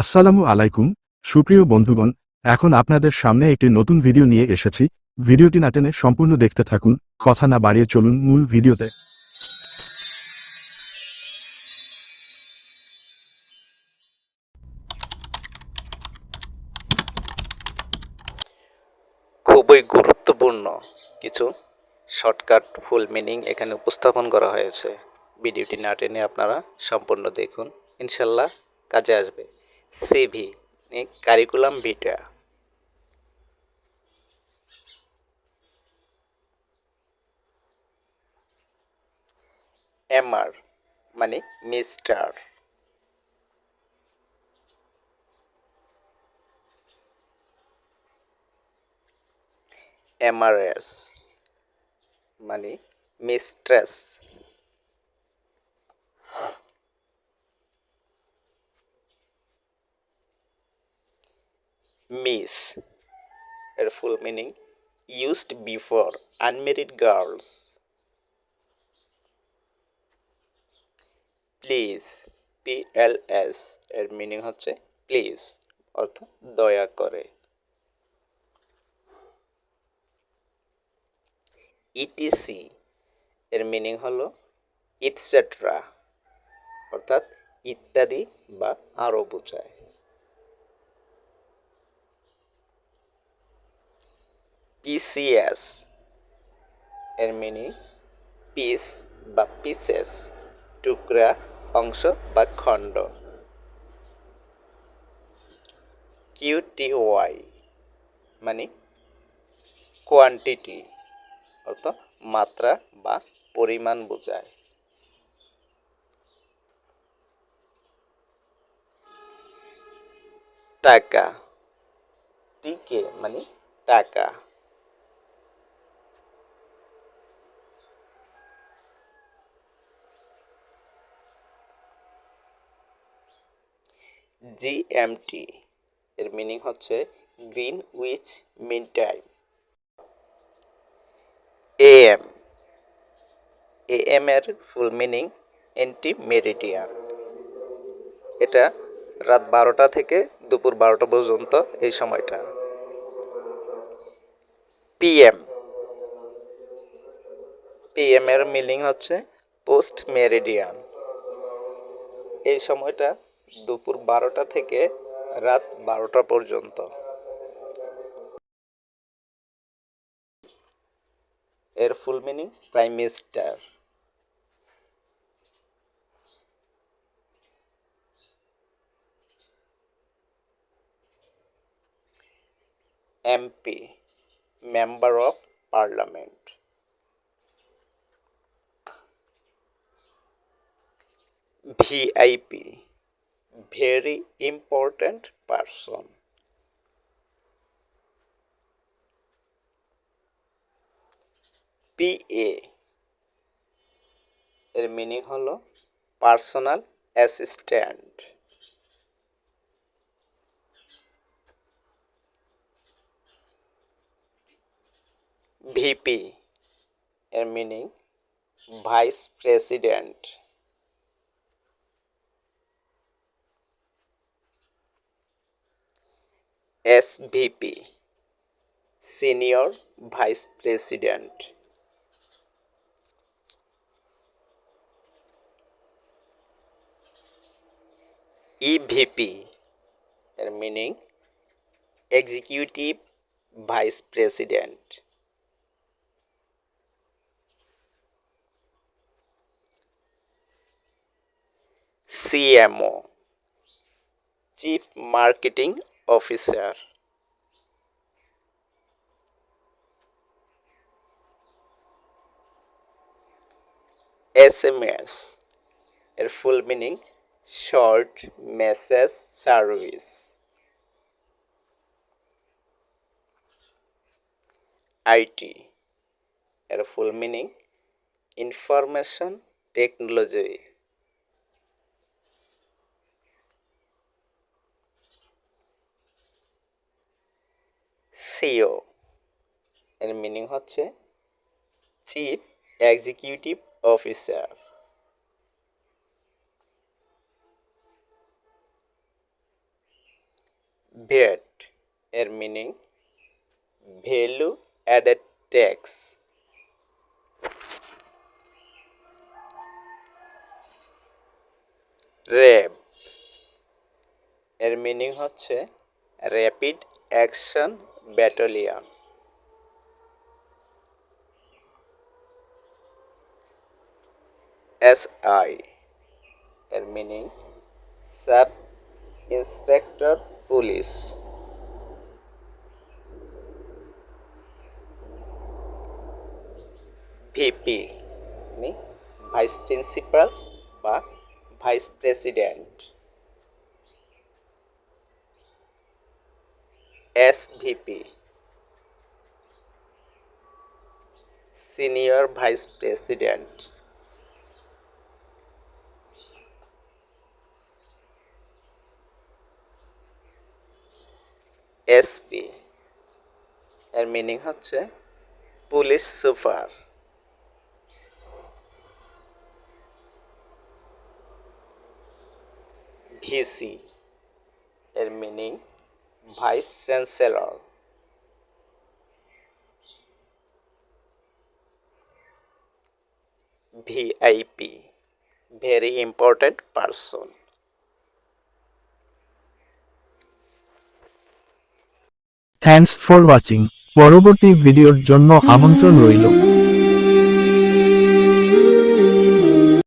আসসালামু আলাইকুম, সুপ্রিয় বন্ধুগণ, এখন আপনাদের সামনে একটি নতুন ভিডিও নিয়ে এসেছি। ভিডিওটি না টেনে সম্পূর্ণ দেখতে থাকুন, কথা না বাড়িয়ে চলুন মূল ভিডিওতে। খুবই গুরুত্বপূর্ণ কিছু শর্টকাট, ফুল মিনিং এখানে উপস্থাপন করা হয়েছে। ভিডিওটি না টেনে আপনারা সম্পূর্ণ দেখুন, ইনশাল্লাহ কাজে আসবে। সিভি কারিকুলাম ভিটা এমআর মানে মিস্টার। এমআরএস মানে মিস্ট্রেস। মিস এর full meaning used before unmarried girls please P L S এর মিনিং হচ্ছে প্লিজ অর্থ দয়া করে. ইটিসি এর মিনিং হলো ইটসেট্রা অর্থাৎ ইত্যাদি বা আরও বোঝায়। পিসিএস এর মিনিং পিস বা পিসেস টুকরা, অংশ বা খণ্ড। কিউটিওয়াই মানে কোয়ান্টিটি অর্থ মাত্রা বা পরিমাণ বোঝায়। টাকা টিকে মানে টাকা। জিএমটি এর মিনিং হচ্ছে Greenwich mean time AM AM এর ফুল মিনিং এন্টি মেরিডিয়ান এটা রাত বারোটা থেকে দুপুর বারোটা পর্যন্ত এই সময়টা। পিএম পিএম এর মিনিং হচ্ছে পোস্ট মেরিডিয়ান এই সময়টা দুপুর বারোটা থেকে রাত বারোটা পর্যন্ত। এর full meaning prime minister MP member of parliament VIP very important person PA এর মিনিং হলো পার্সোনাল অ্যাসিস্ট্যান্ট ভিপি এর meaning vice president SVP senior vice president EVP এর meaning executive vice president CMO chief marketing officer SMS এর full meaning short message service IT এর full meaning information technology CEO এর meaning হচ্ছে chief executive officer. VAT এর meaning value added tax. RAB, এর meaning হচ্ছে rapid action battalion. SI এর meaning sub inspector police VP vice principal বা vice president SVP. Senior vice president. SP. এর meaning হচ্ছে police super. VC. এর meaning vice chancellor. VIP very important person. Thanks for watching. পরবর্তী ভিডিওর জন্য আমন্ত্রণ রইল।